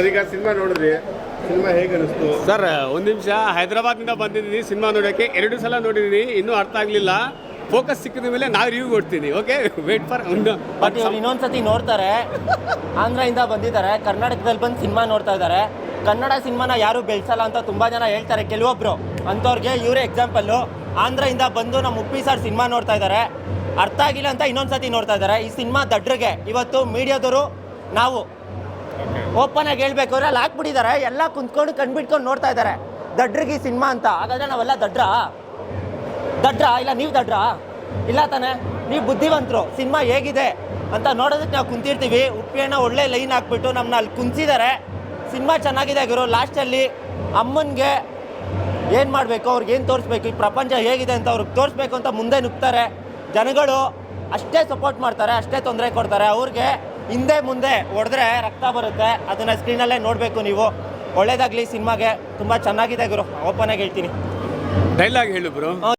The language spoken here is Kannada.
ಸರ್ ಈಗ ಸಿನಿಮಾ ನೋಡಿದ್ರಿ. ಸಿನಿಮಾ ಹೇಗೆ ಅನಿಸ್ತು? ಸರ್ ಒಂದು ನಿಮಿಷ. ಹೈದರಾಬಾದ್ನಿಂದ ಬಂದಿದ್ದೀನಿ ಸಿನಿಮಾ ನೋಡೋಕ್ಕೆ ಎರಡು ಸಲ ನೋಡಿದ್ದೀನಿ ಇನ್ನೂ ಅರ್ಥ ಆಗಲಿಲ್ಲ. ಫೋಕಸ್ ಸಿಕ್ಕಿದ ಮೇಲೆ ನಾವು ರಿವ್ಯೂ ಕೊಡ್ತೀನಿ ಓಕೆ ವೇಟ್ ಫಾರ್ ಒಂದು ಬಟ್ ಇವ್ರು ಇನ್ನೊಂದ್ಸತಿ ನೋಡ್ತಾರೆ. ಆಂಧ್ರದಿಂದ ಬಂದಿದ್ದಾರೆ. ಕರ್ನಾಟಕದಲ್ಲಿ ಬಂದು ಸಿನಿಮಾ ನೋಡ್ತಾ ಇದ್ದಾರೆ. ಕನ್ನಡ ಸಿನಿಮಾನ ಯಾರು ಬೆಳೆಸಲ್ಲ ಅಂತ ತುಂಬಾ ಜನ ಹೇಳ್ತಾರೆ. ಕೆಲವೊಬ್ರು ಅಂಥವ್ರಿಗೆ ಇವರೇ ಎಕ್ಸಾಂಪಲ್ಲು ಆಂಧ್ರದಿಂದ ಬಂದು ನಮ್ಮ ಉಪ್ಪಿ ಸರ್ ಸಿನಿಮಾ ನೋಡ್ತಾ ಇದ್ದಾರೆ. ಅರ್ಥ ಆಗಿಲ್ಲ ಅಂತ ಇನ್ನೊಂದ್ಸತಿ ನೋಡ್ತಾ ಇದ್ದಾರೆ. ಈ ಸಿನಿಮಾ ದಡ್ರಿಗೆ. ಇವತ್ತು ಮೀಡಿಯಾದವರು ನಾವು ಓಪನ್ ಆಗಿ ಹೇಳ್ಬೇಕು ಅವ್ರಲ್ಲಿ ಹಾಕ್ಬಿಟ್ಟಿದ್ದಾರೆ. ಎಲ್ಲ ಕುಂತ್ಕೊಂಡು ಕಣ್ಬಿಟ್ಕೊಂಡು ನೋಡ್ತಾ ಇದ್ದಾರೆ. ದಡ್ರಿಗೆ ಈ ಸಿನಿಮಾ ಅಂತ. ಹಾಗಾದ್ರೆ ನಾವೆಲ್ಲ ದಡ್ರ? ದಡ್ರ? ಇಲ್ಲ, ನೀವು ದಡ್ರ? ಇಲ್ಲ ತಾನೆ. ನೀವು ಬುದ್ಧಿವಂತರು. ಸಿನಿಮಾ ಹೇಗಿದೆ ಅಂತ ನೋಡೋದಕ್ಕೆ ನಾವು ಕುಂತಿರ್ತೀವಿ. ಉಪ್ಪಿಯಣ್ಣ ಒಳ್ಳೆ ಲೈನ್ ಹಾಕ್ಬಿಟ್ಟು ನಮ್ಮನ್ನ ಅಲ್ಲಿ ಕುಂತಿದ್ದಾರೆ ಸಿನಿಮಾ ಚೆನ್ನಾಗಿದೆ ಗುರು. ಲಾಸ್ಟಲ್ಲಿ ಅಮ್ಮನಿಗೆ ಏನು ಮಾಡಬೇಕು? ಅವ್ರಿಗೆ ಏನು ತೋರಿಸ್ಬೇಕು? ಈ ಪ್ರಪಂಚ ಹೇಗಿದೆ ಅಂತ ಅವ್ರಿಗೆ ತೋರಿಸ್ಬೇಕು ಅಂತ ಮುಂದೆ ನುಗ್ತಾರೆ. ಜನಗಳು ಅಷ್ಟೇ ಸಪೋರ್ಟ್ ಮಾಡ್ತಾರೆ, ಅಷ್ಟೇ ತೊಂದರೆ ಕೊಡ್ತಾರೆ. ಅವ್ರಿಗೆ ಹಿಂದೆ ಮುಂದೆ ಹೊಡೆದ್ರೆ ರಕ್ತ ಬರುತ್ತೆ. ಅದನ್ನು ಸ್ಕ್ರೀನಲ್ಲೇ ನೋಡಬೇಕು ನೀವು. ಒಳ್ಳೇದಾಗಲಿ ಸಿನಿಮಾಗೆ. ತುಂಬ ಚೆನ್ನಾಗಿದೆ ಗುರು. ಓಪನ್ ಆಗಿ ಹೇಳ್ತೀನಿ. ಡೈಲಾಗ್ ಹೇಳು ಬ್ರೋ